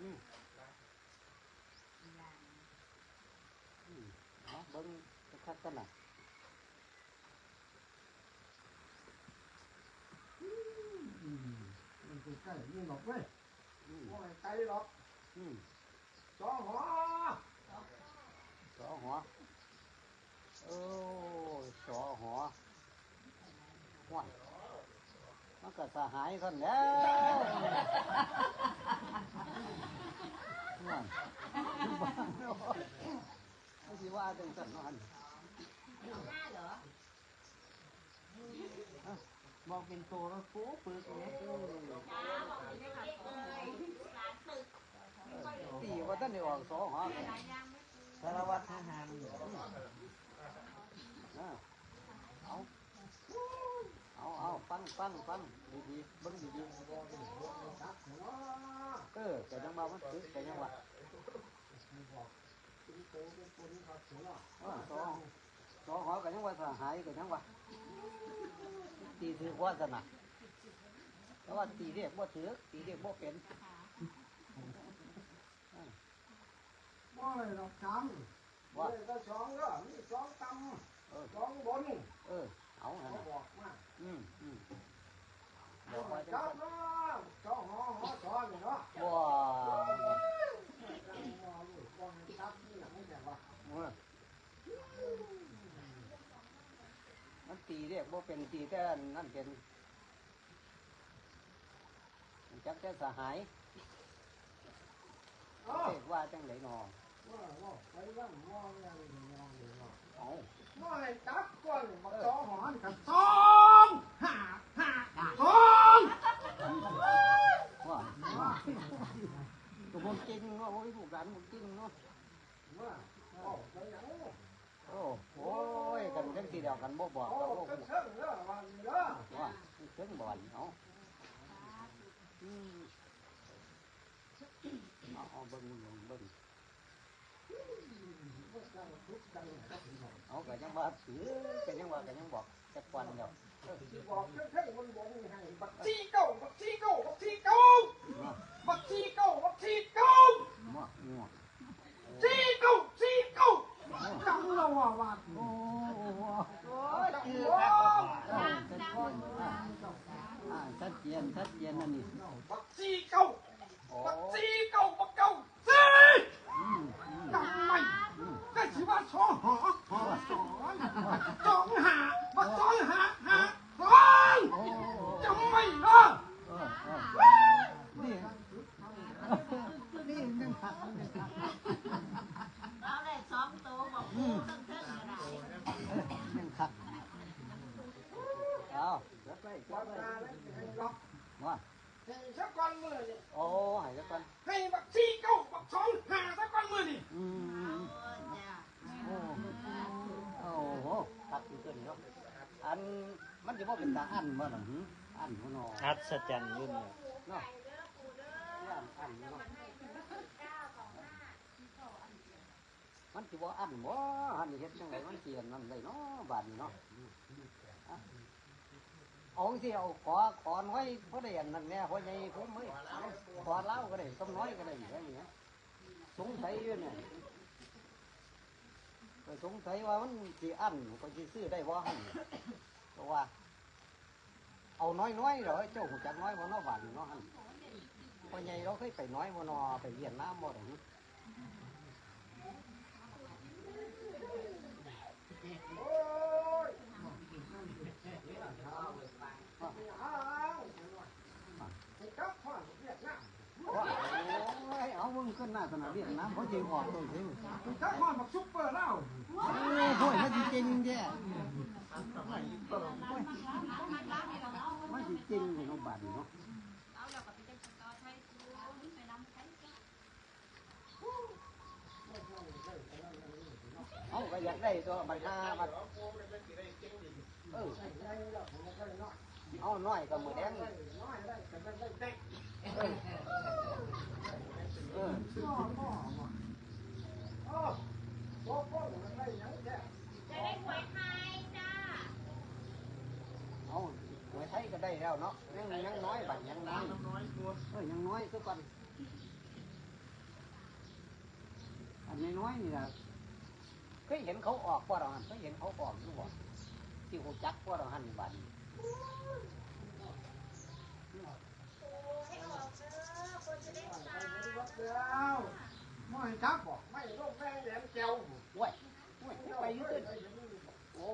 อืมอืมเอาเบิ้งคักๆกันน่ะอืมมันใกล้ๆนี่หรอกเว้ยอืมโอ้ยไกลหรอกอืมสองหัวสอหัวโอ้ยสอหัวห้วย มันก็สหายคนแล้วนั่นไม่ใช่ว่าจังสันนั่นบอกเป็นตัวแล้วปูปึกเลยตีว่าท่านได้ออกสองหัวกันสารวัตรทหารอ่า อาเอาฟังฟังฟังดีๆเบิ้งดีๆจักหัวเออแต่ยังมามันตึกแต่ยังว่าวเออสองสองหอกันยังว่าสหายกันยังว่าตีถือว่าสนะแต่ว่าตีเรียกว่าถือตีเรียกว่าเป็นโอ้ยดอกจำว่าเลยก็สองเด้อมีสองตเออำสองบนเออเอาหันน่ะ บอกมา อืมอืมบ โอ้ อกว่าย จั จั ง บเนาะสองหัวหัวสอนนี่เนาะ ซั่นว้า จังหัวลูกบ่ให้จับนี่หลังนี่แต่ว่า เออมันตีเรียกว่าเป็นตีแต่นั่นเป็นจักแต่สหาย เอ้า เรียกว่าจังไหนนอ ว่าว่าไปย่ำมองอย่างนี้มองนี่เนาะ เอา ว่าให้จับก่อนมาสองหัวหันกันสองห้าห้าสอง ว่าตัวมันจริงเนาะโอ้ยลูกหลานมันจริงเนาะ ว่าเอาไปหยัง โอ้โอ้ยกันจังสีเดียวกันบ่บอ กโอ้เราบ่ก็ฮู้เชิงเด้อวันนี้เด้อว่าเชิงบ่อนเอาอืมเอาเอาเบิ่งเบิ่งเบิ่งจังทุกจังครับพี่น้องเอาก็ยังว่าถือก็ยังว่าก็ยังบอกจักวันเดียวสิบอกเชิงๆบนบนนี่ให้บักซี่เก้าบักซี่เก้าบักซี่เก้าเนาะบักซี่เก้าบักซี่เก้ามั่วมั่วซี่เก้าซี่เก้าจังเราว่าว่าโอ้โหโอ้ยจังคือว่าครับเออชัดเจนอ่าอ่าชัดเจนชัดเจนนั่นนี่บักซี่เก้าโอ้บักซี่เก้าบักเก้าซี่ อืมอืม จังไม่ อืม ก็สิว่าสองหอหอสองสองหาบักสองหาหาสอง โอ้ จังไม่เนาะ เออเออนี่นี่นึงหักนึงหัก เอาเลยสองตัวบอกปูตั้งเท่าไหร่ นึงหักเอาจับไปจั วั บ น ไป นาแล้วให้ล็อก ว่า ให้สักวันมื้อนี่ โอ้ใหายจักกัน ให้บักซี่เก้าบักสองหาสักวันมื้อนี่ อืม โอ้จ้า โอ้โอ้โหตัดอยู่ตัวนี้เนาะ อันมันจะว่าเป็นตาอันบ่หรอหืออันบ่เนาะอัศจรรย์ยุ่นเนี่ยเนาะอันอันเนาะมันสิบ่อันบ่อันนี้เฮ็ดจังไดมันเสียนนั่นได้เนาะบาดนี้เนาะอะเอาสิเอาขอขอน้อยบ่ได้อันนั้นแน่พ่อใหญ่ผมเอ้ยขอเล่าก็ได้ต้มน้อยก็ได้อย่างเงี้ยสงสัยอยู่เนี่ย ก็สงสัยว่ามันสิอันก็สิซื้อได้บ่หั่นเพราะว่า เอาน้อยๆเหรอเจ้าหูจักน้อยบ่เนาะบ้านนี่เนาะหั่นพ่อใหญ่เราเคยไปน้อยบ่เนาะไปเวียดนามบ่ได้หึ โอ้ยอ้าวให้กลับพ่อเวียดนาม ว่าโอ้ยเอามึ งขึ้นหน้าสนามเวียดนามเขาสิงออกตัวสิให้กลับพ่อบักซุปเปอร์แล้วโอ้ยโหมันสิจริงแท้มันสิจริงองเนาะบ้านนี่เนาะเอาก็อยากได้ตัวบัดหาบัดเออเอาน้อยก็มือแดง เออเออเอาหวยไทยก็ได้แล้วเนาะยังยังน้อยบัดยังน้อยเออยังน้อยซะก่อนอันน้อยๆนี่นะเคยเห็นเขาออกพ่อเราหันเคยเห็นเขาออกอยู่บ่ที่หูจักพ่อเราหันบัดนี้ แล้วไม่จับบอกไม่ลงแรงแหลมแก้วโอ้ยโอ้ยไปยืดโอ้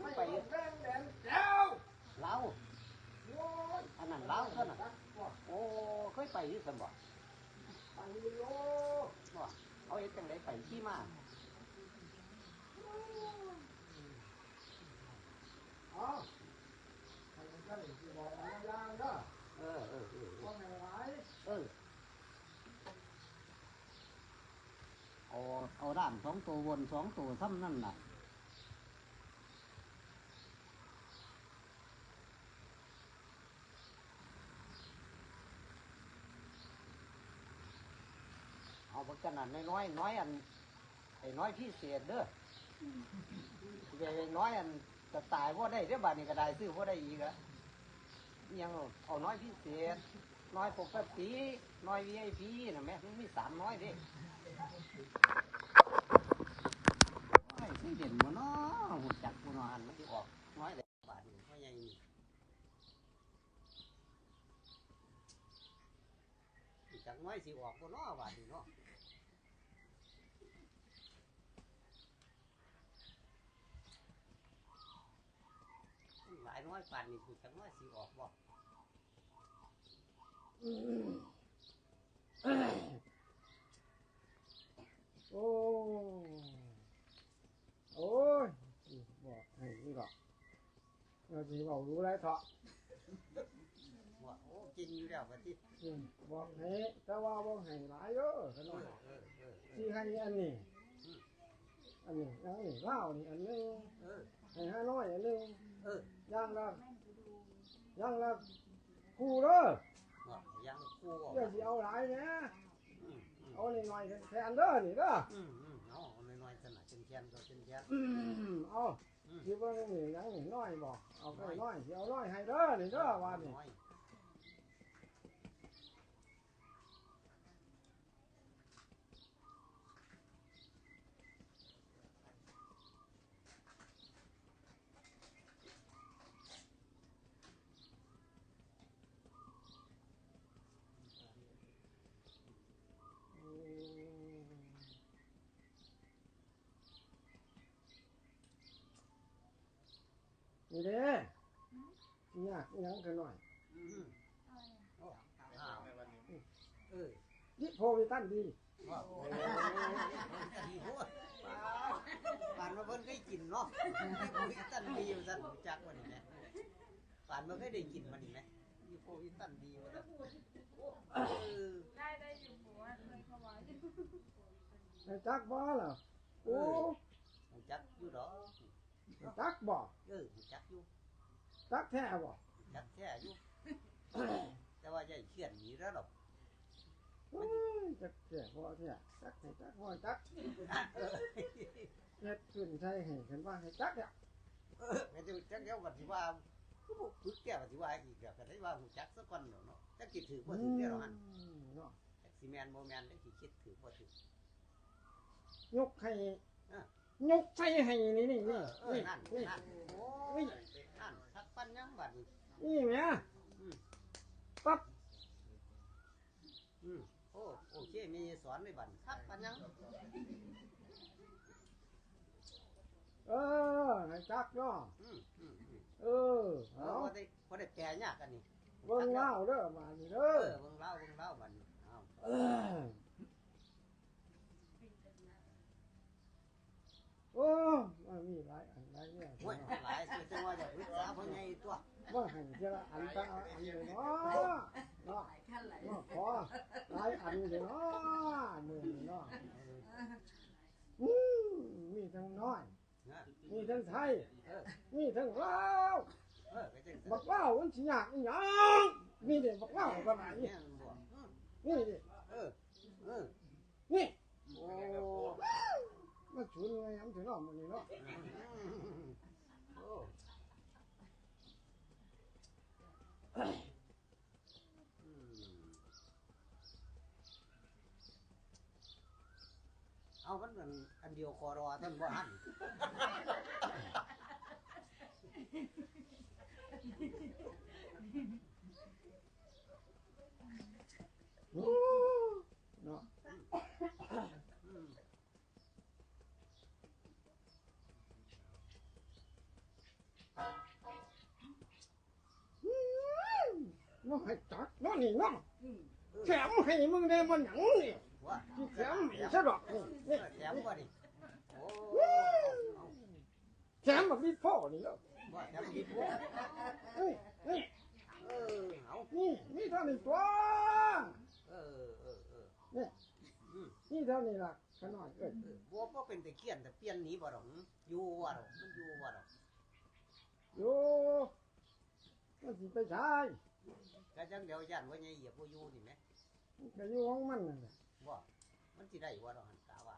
ไม่ไปยืงดแรงแหลมแก้วเล้าอันนั้นเล้าเท่านั้นจักบอกโอ้เคยไปยืดสมบ่ไปโลบ่เอาเฮ็ดจังไดไปที่มาอ๋อได้ที่บอกอะไรย่างเด้อเออเออเออว่าไงไรเออ เอาเอาด้านสองตัววนสองตัวซ้ำนั่นน่ะเอาบักกันนั่นน้อยน้อยอันไอ้น้อยพิเศษเด้อไอ้น้อยอันจะตายว่าได้เด้อบัดนี้ก็ได้ซื้อว่าได้อีกอะยังเอาเอาน้อยพิเศษ น้อยปกติน้อยวีไอพีนะแม่มันมีสามน้อยเดิ ไอ้ที่เด่นมันเนาะหุ่จักกูนอนมันที่ออกน้อยเลยบาทนี่พ่อใหญ่นี่หุ่จักน้อยสิออกกูเนาะบาทนี่เนาะหลายน้อยปานนี่หุ่จักน้อยสิออกบ่ โอ้โอ้ยบอกให้นี่หรอกเราจะบอกรู้แล้วเถอะว่าโอ้กินอยู่แล้วบัดนี้อืมบอกให้แต่ว่าบอกให้หลายเยอะขเอนาอดเออเออที่ให้อันนี้อันนี้ยังนี่เหล้านี่อันนึงเออให้ห้าน้อยอันนึงเอาอย่างละย่างละคู่เด้อว่ายังคู่ออกเดี๋ยวสิเอาหลายนะอืมอืม เอาหน่อยๆแทนเด้อนี่เด้ออืมอืมเอาเอาน้อยๆสนะเช่นแคนก็เช่นแคนอืมเอาอืมคิดว่านี่ยังนี่น้อยบอกเอาไปน้อยสิเอาน้อยให้เด้อนี่เด้อว่านี่น้อย นี่เด้เนี่ยยัง กันหน่อยอืมโอ้อ้าวเออยิโพวิตันดีว่าโอ้ยดีหัวป่านมาเพิ่นเคยกินเนาะโอ้ยตันดีอยู่สั่นจักว่านี่แหม่ป่านมาเคยได้กินมันนี่แหม่มีโควิดตันดีว่าซั่นเออได้ได้อยู่หัวเคยเข้าไว้ไอ้จักบ่ล่ะโอ้จักอยู่ดอกจักบ่เออจักอยู่จักแท้บ่ จักแท้อยู่ แต่ว่าจะเขียนหนีแล้วดอกโอ้ยจักแท้บ่แท้จักให้จักบ่จักเออเฮ็ดขึ้นใช่ให้เห็นว่าให้จักเนี่ยเออก็จะจักเดียวกันสิว่าผู้บ่ฝึกแก้วสิว่าอีกแบบก็ได้ว่าหูจักสักวันเนาะจักคิดถือบ่ถือแก้วหันเนาะจักสิแม่นบ่แม่นได้สิคิดถือบ่ถือยกให้อะยกใส่ให้นี่นี่เอนี่อเออนี่นั่ นยังบัดนี้นี่แหม่อืมปั๊บอืมโอ้โอเคมีสอนในบัดทักปันยังเออให้จักเนาะอืมอืมอืมเออเอเอาอบ่ได้บ่ได้แปลยากกันนี่เบิ่งเล่าเด้อมานี่เอเด้ออเบิ่งเล่าเบิ่งเล่าบัดนี้อ้าวเออโอ้มันมีหลายอันหลายเนี่ยโอ้ยหลายสิจังว่าจะปรึกษาพ่อใหญ่ตัว ว่าให้เจละอันตะอันเลยเนาะเนาะหลายขั้นหลายเนาะขอหลายอันเลยเนาะมือนี่เนาะอืมมีทั้งน้อย มีทั้งไทย มีทั้งลาวบักว่าวมันสิยากอีหยังมีเด็กบักว่าวกันไหนนเนี่ยมันบ่อืมนี่ดิเออเออนี่โอ้มันฉุนไงยังถึงเนาะมื้อนี้เนาะ โอ้อืม เอามันอันอันเดียวคอรอท่านบ่หันโอ้ นาะให้จักเนาะนี่เนาะแถมให้มึงได้บ่หยังนี่ว่าที่แถมให้ซะดอกนี่นี่แถมบ่ดิโอ้เอาแถมแบบนี้พ่อนี่เนาะๆว่าแถมดีพวกเอ้ยนี่เออเอานี่นี่เท่านี้ตัวเออเออเออนี่เท่านี้ล่ะขน้อยเอ้ยเออบัวบ่เป็นแต่เขียนแต่เปลี่ยนหนี้บ่ดอกอยู่ว่าดอกมันอยู่ว่าดอกอยู่มันสิไปใช้ ก็จังเดี๋ยวย่านว่าใหญ่เหยียบบ่อยู่นี่แหมมันก็อยู่ของมันนั่นแหละว่ามันสิได้ว่าดอกหันกะว่า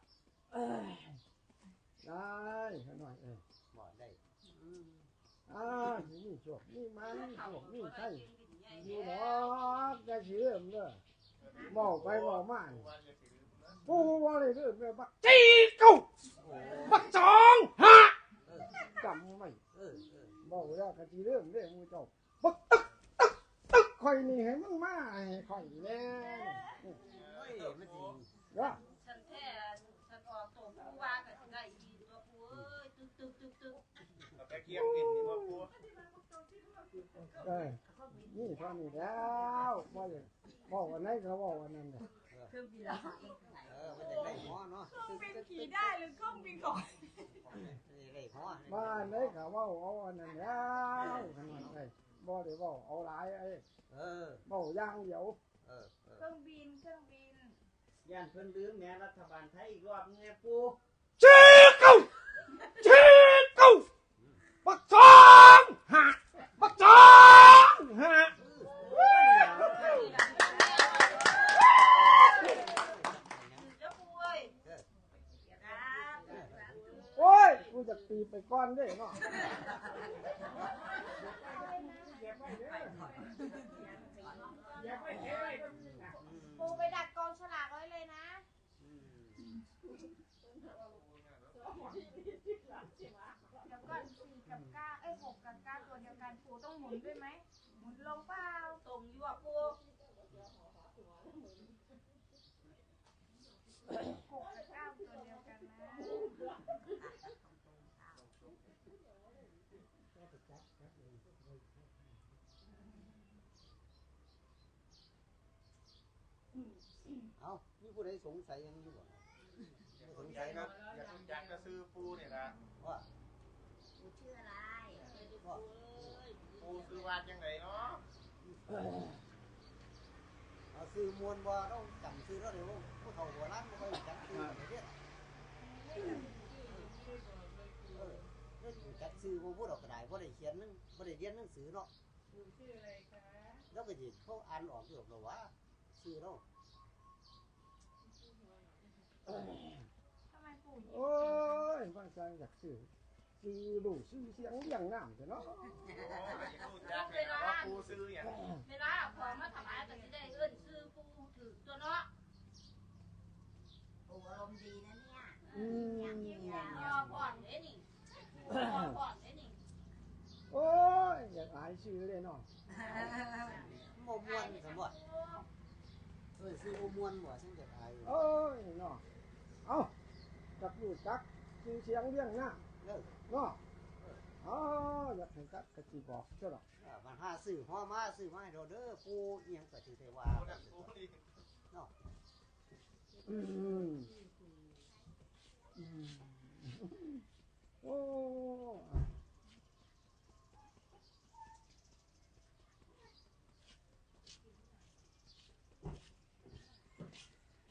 เอ้ยได้ขน้อยเอ้ยบ่ได้อืมอ่านี่โชคนี่มันโชคนี่ใช่อยู่ดอกจะสิเริ่มเด้อบอกไปบอกมานี่ผู้ว่าเลยเริ่มเลยบักจีเก้าโอ้บักสองห้าเออจำไว้เออเออบอกแล้วกะจีเริ่มเด้อมูเจ้าบักตึกตึกตึก ข่อยนี่ให้มึงมาให้ข่อยแน่นี่เฮ้ยมันสิเด้อฉันแท้ฉันออกตัวผู้ว่ากับไก่ดีตัวผู้เอ้ยตึกตึกตึกตึกเอาไปเคียงกินนี่ว่าปูเอ้ยนี่เท่านี้แล้วบ่อยบอกวันไหนก็บอกวันนั้นแหละเครื่องบินละเออมันจะได้หมอเนาะเป็นขี่ได้หรือเครื่องบินก่อนได้หมอบ้านไหนก็เว่าเอาวันนั้นแล้วขนาดไหน บ่ได้บอกเอาหลายไอ้เออบอกอย่างเดียวเออเอเคอรื่องบินเครื่องบิน ย่านเพิ่นลืมแม่รัฐบาลไทยอีกรอบนึงไงปูจีเก้าจีเก้าบักสองห้าบักสองห้าเจ้าผู้เอ้ยครับโอ้ยกูจะตีไปก่อนเด้เนาะ ปูไปดักกองฉลากไว้เลยนะเดี๋ยวก่อนสี่กับเก้าเอ้ยหกกับเก้าตัวเดียวกันปูต้องหมุนด้วยไหมหมุนลงเปล่าตรงยู่อะปูหกกับเก้าตัวเดียวกันนะ เอามีผู้ใดสงสัยยังอยู่บ่สงอสัยายกเนาะอยากอยากจะซื้อปูเนี่ยนะว่าปูชื่ออะไรว่าปูซื้อวาดยังไงเนาะเอาซื้อมวลบ่ต้องจำซื้อแล้วเดี๋ยวผู้เฒ่าโบราณบ่ค่อยจำซื้อประเทศเออเรื่องจักซื้อบ่พูดออกกระดาษบ่ได้เขียนหนึงบ่ได้เรียนหนังสือเนาะชื่ออะไรคะแล้วก็สิเขาอ่านออกอยู่หรอกว่าซื้อเนาะ ทำไมปูโอ้ยบางครั้งอยากซื้อซื้อดูซื้อเสียงเรียงน้ำแต่เนาะโอ้ยอยากรู้จักเลยนะว่าปูซื้ออย่างเวลาเอาของมาถวายก็สิได้เอิ้นซื้อปูถือตัวเนาะปูอารมณ์ดีนะเนี่ยอืมยอก่อนเด้นี่ยอก่อนเด้นี่โอ้ยอยากอายซื้อเลยเนาะบ่ม่วนสมบ่เออซื้อบ่ม่วนบ่ฉันจะทายโอ้ยเนาะ เอาจักรู้จักซื้อเสียงเรียงน้ำเด้อเนาะอ๋ออยากให้จักกะสิบอกเจ้าดอกเออมันหาซื้อฮอมาซื้อมาให้เราเด้อปูเอียงก็สิได้ว่าปูนั่นปูนี่อืมอืมโอ้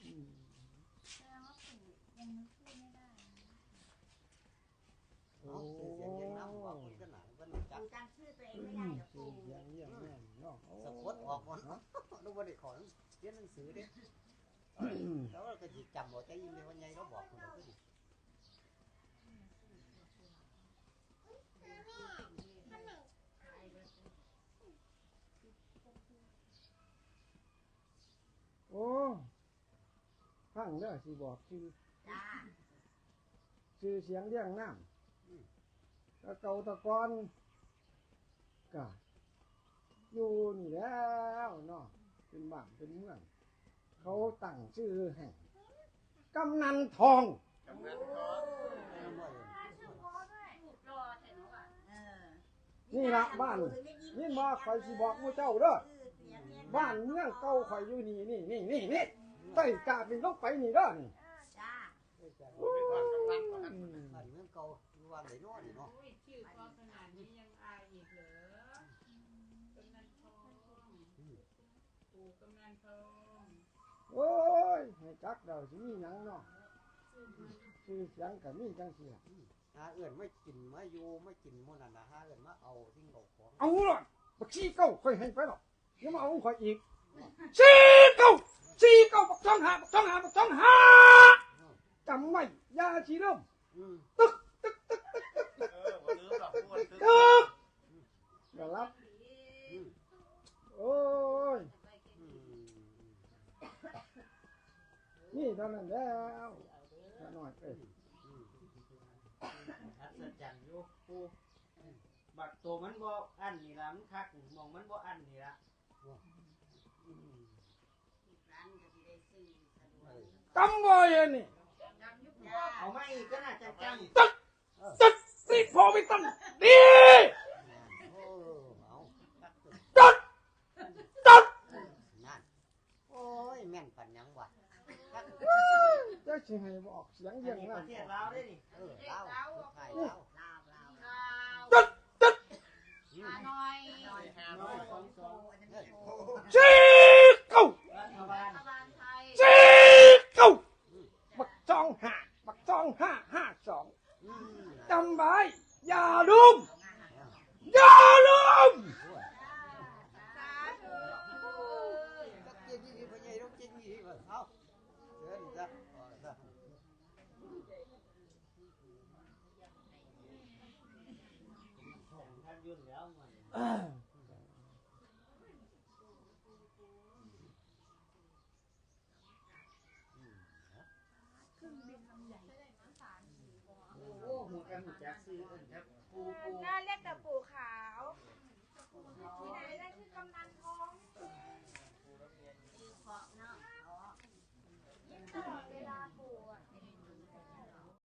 อืม แสดงว่าปูยังนึกพูดไม่ได้ โอ้ เอาซื้อเสียงเรียงน้ำว่าคนกันหนาเพิ่นรู้จัก ปูจำชื่อตัวเองไม่ได้เหรอ ซื้ ปู อเสียงเรียงแม่นเนาะโอ้ สะกดออกบ่เนาะเราบ่ได้ขอเรียนหนังสือเด้แล้ว เราก็สิจำบ่ใจยินเลยว่าไงเราบอกคนเราก็ดิโอ้ฟังเด้อสิบอกชื่อจ้าชื่อเสียงเรียงน้ำตะเกาตะกอนก็อยู่นี่แล้วเนาะเป็นบ้านเป็นเมืองเขาตั้งชื่อให้ กำนันทองชื่อโพด้วยรอแต่หนูอะเออนี่ละบ้าน นี่มาคอยสิบอกมูเจ้าเด้อบ้านเมืองเก่าคอยอยู่นี่นี่นี่นี่นี่ใต้กาเป็นลงไปนี่เด้อนี่จ้าอืมบ้านเมืองเก่าอยู่วางไหนเนาะนี่เนาะอุ้ยชื่อก็ขนาดนี้ยังอายอีกเหรอกำนันทองปู่กำนันทองโอ้ ยให้จักเดาสิมีหยังเนาะชื่อเสียงก็มีจังซี่ล่ะหาเอื่นไม่กินมาอยู่ไม่กินหมื้นั่นน่ะหาเอื่นมาเอาทิ้งเอาของเอาล่ะบักชี้เก้าค่อยให้ไปหรอกอยังมาเอาของข่อยอีกชี้เก้าชี้เก้าบักจ้องหาบักจ้องหาบักจ้องหาจำไม่อยาชีเริ่มอืมตึกตึกตึกตึกตึกตึกตึกอย่ารับ อืม โอ้ย อืม นี่เท่านั้นแล้วถ้าน้อยเอ้ยอัศจรรย์อยู่ปูบักตัวมันบ่อันนี่ล่ะมันคักมองมันบ่อันนี่ล่ะอืมร้านก็สิได้ซื้อสะดวกกำบ่อยอันนี่จ้าเอามาอีกก็น่าจะจังตึกรีบพอไปตั้งดี โอ้เอาตักตึก ตึกตึก นั่นโอ้ยแม่นปันหยังวะ จะ สิให้บอกเสียงอันเยี่ยงนี้ปนะระเทศลาวได้นี่เออเล่าสุดท้ายเล่าลาวลาวข่าวตึกตึกอืมฮานอยน้อยน้อยสองโตอันนั้นไม่โตชี้เก้ารัฐบาลรัฐบาลไทยสี่เก้าบักจองห้าบักจองห้าห้าสองอืมจำไว้อย่าลืมอย่าลืม สาธุ จักเจียยี่สิบพญายต้องเจียยี่สิบเอาเชิญจ้ะเอาจ้ะ ท่าน ยุ่นแล้วมันโอ้หัวกันหัวจักซื้อเอิ้นครับปูปู น่าเรียกแต่ปู่ขาวที่ไหนได้ชื่อกำนันทอง